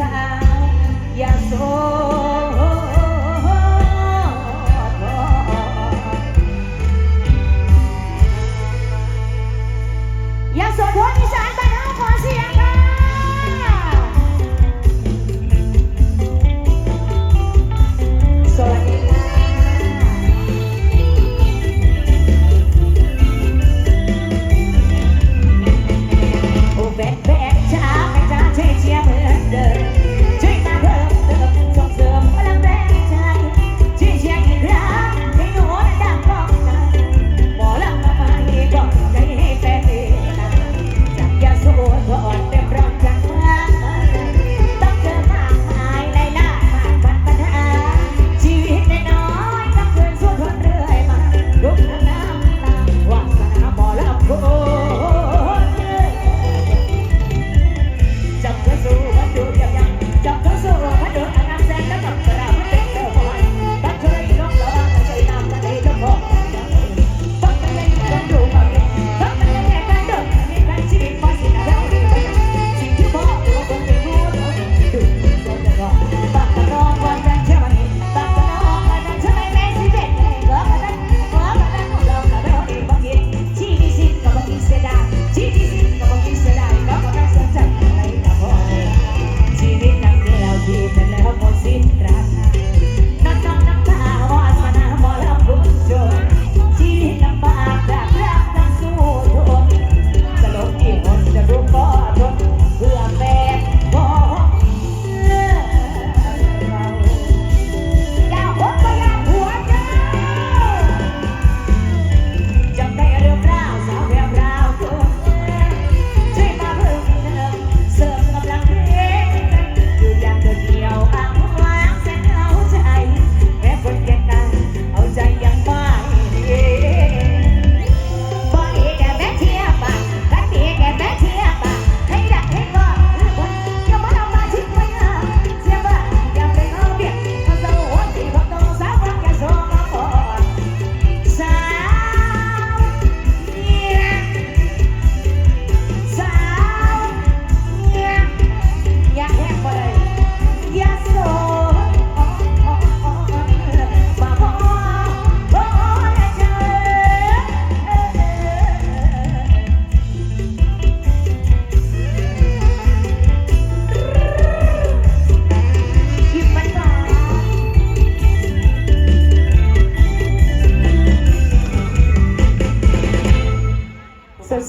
สาวอย่าโศ Oh.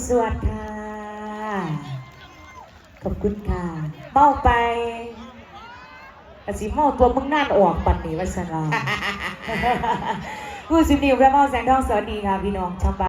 สวัสดีค่ะ ขอบคุณค่ะเมาไปอาสิเมาตัวมึงนั่นออกปันนี้วัชราผู้สิบนิ้วพระเมาแสงทองสวัสดีค่ะพี่น้องชาวบ้าน